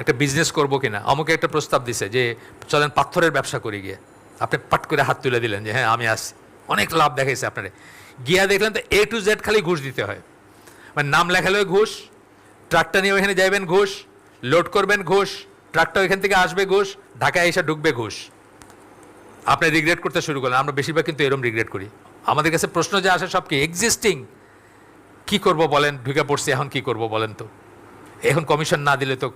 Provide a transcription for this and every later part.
একটা বিজনেস করব কিনা? আমাকে একটা প্রস্তাব দিছে যে, চলেন পাথরের ব্যবসা করি গিয়ে। আপনি পাট করে হাত তুলে দিলেন যে হ্যাঁ আমি আসছি। অনেক লাভ দেখাইছে আপনারে। গিয়া দেখলেন তো এ টু জেড খালি ঘুষ দিতে হয়। মানে নাম লেখালে ঘুষ, ট্রাকটা নিয়ে ওইখানে যাইবেন ঘুষ, লোড করবেন ঘুষ, ট্রাকটা ওইখান থেকে আসবে ঘুষ, ঢাকায় এসে ঢুকবে ঘুষ। আপনি রিগ্রেট করতে শুরু করলেন। আমরা বেশিরভাগ কিন্তু এরম রিগ্রেট করি। আমাদের কাছে প্রশ্ন যে আসে সব কি? এক্সিস্টিং কি করব বলেন? ঢুকে পড়ছি, এখন কি করব বলেন তো? এখন কমিশন না দিলে তো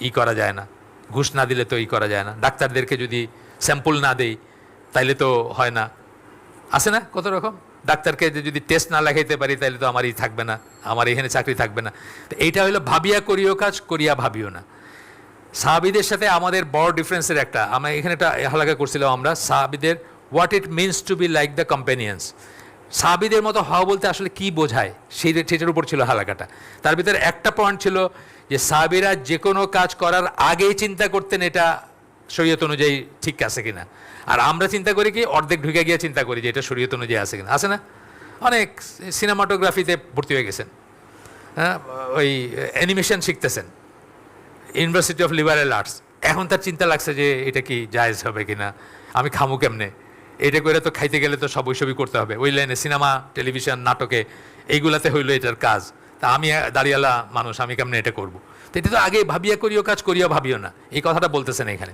ই করা যায় না। ঘুষ না দিলে তো ই করা যায় না। ডাক্তারদেরকে যদি স্যাম্পল না দেই, তাইলে তো হয় না। আছে না কত রকম? ডাক্তারকে যদি টেস্ট না লেখাইতে পারি তাহলে তো আমার ই থাকবে না। আমার এখানে চাকরি থাকবে না। তো এইটা হলো ভাবিয়া করিও কাজ, করিয়া ভাবিও না। সাহাবিদের সাথে আমাদের বড় ডিফারেন্সের একটা। আমরা এখানে একটা হালাকা করছিলাম আমরা। সাহাবিদের what it means to be like the companions সাহাবিদের মতো হওয়া বলতে আসলে কি বোঝায়? সেই সেটার উপর ছিল হালাকাটা তার ভিতরে একটা পয়েন্ট ছিল যে সাহাবিরা যে কোনো কাজ করার আগেই চিন্তা করতেন এটা শরীয়ত অনুযায়ী ঠিক আছে কিনা। আর আমরা চিন্তা করি কি, অর্ধেক ঢুকে গিয়ে চিন্তা করি যে এটা শরীয়ত অনুযায়ী আছে কিনা। আছে না? অনেক সিনেমাটোগ্রাফিতে ভর্তি হয়ে গেছেন। হ্যাঁ ওই অ্যানিমেশন শিখতেছেন। ইউনিভার্সিটি অফ লিবারেল আর্টস এখন তার চিন্তা লাগছে যে এটা কি জায়েজ হবে কিনা। আমি খামু কেমনে? এটা করে তো খাইতে গেলে তো সব ওইসবই করতে হবে। ওই লাইনে সিনেমা টেলিভিশন নাটকে এইগুলাতে হইল এটার কাজ। তা আমি দাঁড়িয়ালা মানুষ, আমি কেমন এটা করব? তো এটা তো আগে ভাবিয়া করিও কাজ, করিয়া ভাবিও না। এই কথাটা বলতেছেন এখানে।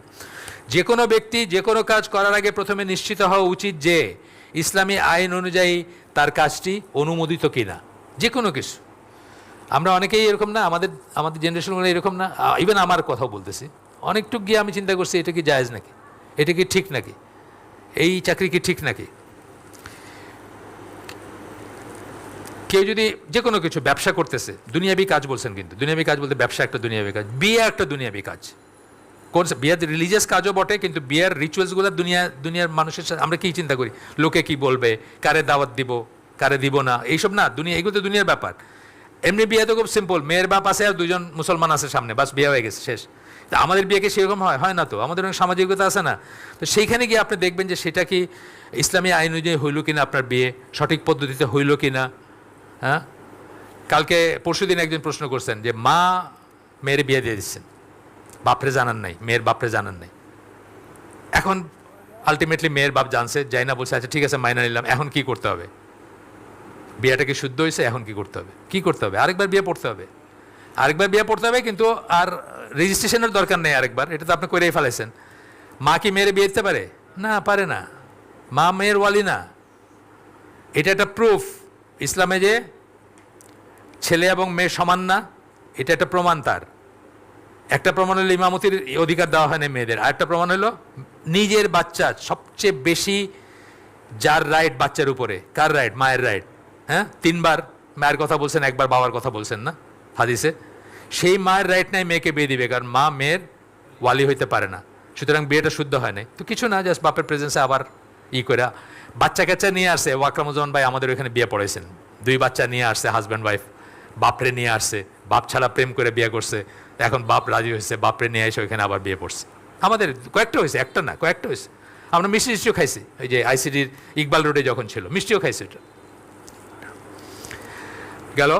যে কোনো ব্যক্তি যে কোনো কাজ করার আগে প্রথমে নিশ্চিত হওয়া উচিত যে ইসলামী আইন অনুযায়ী তার কাজটি অনুমোদিত কিনা। যে কোনো কিছু। আমরা অনেকেই এরকম না, আমাদের আমাদের জেনারেশনগুলো এরকম না। ইভেন আমার কথাও বলতেছি। অনেকটুক গিয়ে আমি চিন্তা করছি, এটা কি জায়েজ নাকি? এটা কি ঠিক নাকি? এই চাকরি কি ঠিক নাকি? কেউ যদি যে কোনো কিছু ব্যবসা করতেছে, দুনিয়াবি কাজ বলছেন কিন্তু, দুনিয়াবি কাজ বলতে ব্যবসা একটা দুনিয়াবি কাজ, বিয়ে একটা দুনিয়াবি কাজ। কোন বিয়ের রিলিজিয়াস কাজও বটে, কিন্তু বিয়ের রিচুয়ালসগুলো দুনিয়া, দুনিয়ার মানুষের সাথে আমরা কী চিন্তা করি? লোকে কি বলবে? কারে দাওয়াত দিব? কারে দিব না? এইসব না, দুনিয়া এগুলো তো দুনিয়ার ব্যাপার। এমনি বিয়ে তো খুব সিম্পল মেয়ের বাপ আছে আর দুজন মুসলমান আছে সামনে, বাস বিয়ে হয়ে গেছে, শেষ। তা আমাদের বিয়েকে সেরকম হয় হয় না তো? আমাদের অনেক সামাজিকতা আছে না? তো সেইখানে গিয়ে আপনি দেখবেন যে সেটা কি ইসলামী আইন অনুযায়ী হইল কিনা আপনার বিয়ে? সঠিক পদ্ধতিতে হইল কিনা? হ্যাঁ? কালকে পরশু দিন একজন প্রশ্ন করছেন যে, মা মেয়ের বিয়ে দিয়ে দিচ্ছেন। বাপরে জানান নাই, মেয়ের বাপরে জানান নাই। এখন আলটিমেটলি মেয়ের বাপ জানছে যাই না বলছে আচ্ছা ঠিক আছে, মাইনা নিলাম, এখন কি করতে হবে? বিয়েটা কি শুদ্ধ হয়েছে? এখন কি করতে হবে? কি করতে হবে? আরেকবার বিয়ে পড়তে হবে। আরেকবার বিয়ে পড়তে হবে, কিন্তু আর রেজিস্ট্রেশনের দরকার নেই আরেকবার, এটা তো আপনি করেই ফেলেছেন। মা কি মেয়ের বিয়ে দিতে পারে? না পারে না। মা মেয়ের ওয়ালি না। এটা একটা প্রুফ ইসলামে যে ছেলে এবং মেয়ে সমান না, এটা একটা প্রমাণ তার। একটা প্রমাণ হলো ইমামতির অধিকার দেওয়া হয় না মেয়েদের। আর একটা প্রমাণ হলো নিজের বাচ্চা সবচেয়ে বেশি যার রাইট বাচ্চার উপরে। কার রাইট মায়ের রাইট হ্যাঁ? তিনবার মায়ের কথা বলছেন, একবার বাবার কথা বলছেন না হাদিসে। সেই মায়ের রাইট নাই মেয়েকে বিয়ে দিবে, কারণ মা মেয়ের ওয়ালি হইতে পারে না। সুতরাং বিয়েটা শুদ্ধ হয় নাই। তো কিছু না, জাস্ট বাপের প্রেজেন্সে আবার ই করে বাচ্চা কাচ্চা নিয়ে আসছে। ওয়াকরামুজ্জামান ভাই আমাদের ওখানে বিয়ে পড়েছেন দুই বাচ্চা নিয়ে আসছে হাজব্যান্ড ওয়াইফ বাপরে নিয়ে আসছে। বাপ ছাড়া প্রেম করে বিয়ে করছে। এখন বাপ রাজি হয়েছে, বাপরে নিয়ে এসে ওইখানে আবার বিয়ে পড়ছে। আমাদের কয়েকটা হয়েছে, একটা না, কয়েকটা হয়েছে। আমরা মিষ্টি মিষ্টিও খাইছি। ওই যে আইসিডির ইকবাল রোডে যখন ছিল, মিষ্টিও খাইছি ওটা গেল?